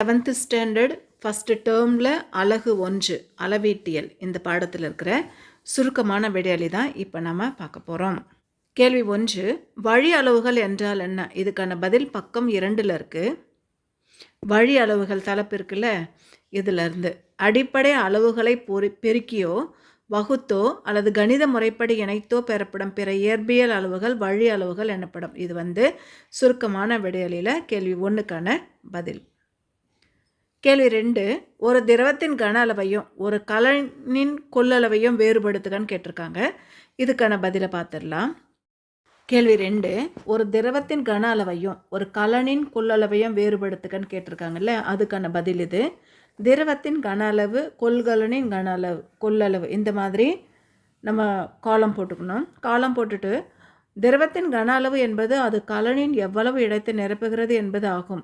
Seventh standard first டேர்மில் அழகு ஒன்று அளவீட்டியல் இந்த பாடத்தில் இருக்கிற சுருக்கமான விடையாளி தான் இப்போ நம்ம பார்க்க போகிறோம் கேள்வி ஒன்று வழி அளவுகள் என்றால் என்ன? இதுக்கான பதில் பக்கம் இரண்டில் இருக்குது வழி அளவுகள் தலைப்பு இருக்குல்ல? இதிலிருந்து அடிப்படை அளவுகளை பொறி பெருக்கியோ வகுத்தோ அல்லது கணித முறைப்படி இணைத்தோ பெறப்படும் பிற இயற்பியல் அளவுகள் வழி அளவுகள் எனப்படும். இது வந்து சுருக்கமான விடையலில் கேள்வி ஒன்றுக்கான பதில். கேள்வி ரெண்டு ஒரு திரவத்தின் கன அளவையும் ஒரு கலனின் கொள்ளளவையும் வேறுபடுத்துகன்னு கேட்டிருக்காங்க. இதுக்கான பதிலை பார்த்துடலாம். கேள்வி ரெண்டு ஒரு திரவத்தின் கன அளவையும் ஒரு கலனின் கொள்ளளவையும் வேறுபடுத்துகன்னு கேட்டிருக்காங்கல்ல அதுக்கான பதில் இது. திரவத்தின் கன அளவு கொள்கலனின் கன அளவு கொள்ளளவு இந்த மாதிரி நம்ம காலம் போட்டுக்கணும். காலம் போட்டுட்டு திரவத்தின் கன அளவு என்பது அது கலனின் எவ்வளவு இடத்தை நிரப்புகிறது என்பது ஆகும்.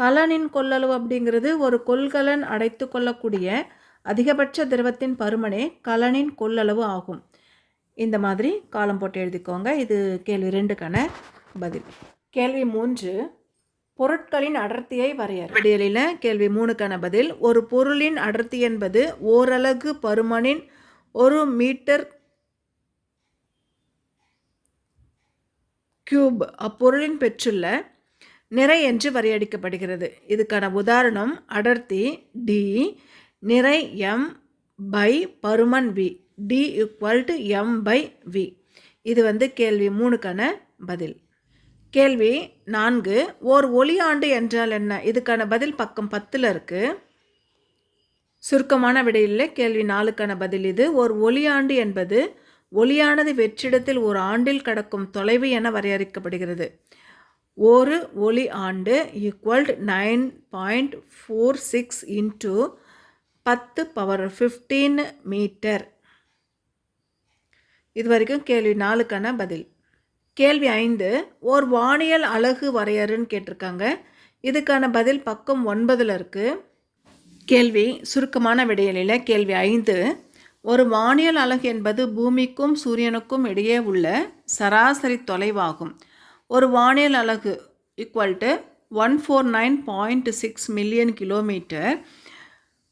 கலனின் கொள்ளளவு அப்படிங்கிறது ஒரு கொள்கலன் அடைத்து கொள்ளக்கூடிய அதிகபட்ச திரவத்தின் பருமனே கலனின் கொள்ளளவு ஆகும். இந்த மாதிரி காலம் போட்டு எழுதிக்கோங்க. இது கேள்வி ரெண்டுக்கான பதில். கேள்வி மூன்று பொருட்களின் அடர்த்தியை வரையறு விடியலில் கேள்வி மூணுக்கான பதில். ஒரு பொருளின் அடர்த்தி என்பது ஓரலகு பருமனின் ஒரு மீட்டர் கியூப் அப்பொருளின் பெற்றுள்ள நிறை என்று வரையடிக்கப்படுகிறது. இதுக்கான உதாரணம் அடர்த்தி டி நிறை எம் பை பருமன் V D equal to M by V இது வந்து கேள்வி மூணுக்கான பதில். கேள்வி நான்கு ஓர் ஒளியாண்டு என்றால் என்ன? இதுக்கான பதில் பக்கம் பத்தில் இருக்குது சுருக்கமான விடையில் கேள்வி நாலுக்கான பதில் இது. ஓர் ஒளியாண்டு என்பது ஒளியானது வெற்றிடத்தில் ஒரு ஆண்டில் கடக்கும் தொலைவு என வரையறுக்கப்படுகிறது. ஒரு ஒளி ஆண்டு equal to nine point four six into பத்து பவர் ஃபிஃப்டீன் மீட்டர் இது வரைக்கும் கேள்வி நாலுக்கான பதில். கேள்வி ஐந்து ஓர் வானியல் அழகு வரையறுன்னு கேட்டிருக்காங்க. இதுக்கான பதில் பக்கம் ஒன்பதில் இருக்குது கேள்வி சுருக்கமான விடையலில் கேள்வி ஐந்து ஒரு வானியல் அலகு என்பது பூமிக்கும் சூரியனுக்கும் இடையே உள்ள சராசரி தொலைவாகும். ஒரு வானியல் அலகு equal to one four nine point six million kilometre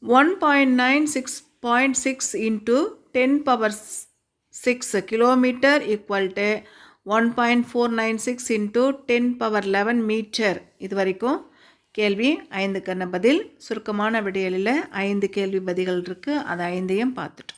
one point nine six point six into ten power six kilometre equal to one point four nine six into ten power eleven metre இது வரைக்கும் கேள்வி ஐந்துக்கான பதில்? சுருக்கமான விடியலில் ஐந்து கேள்வி பதில்கள் இருக்குது அது ஐந்தையும் பார்த்துட்டோம்.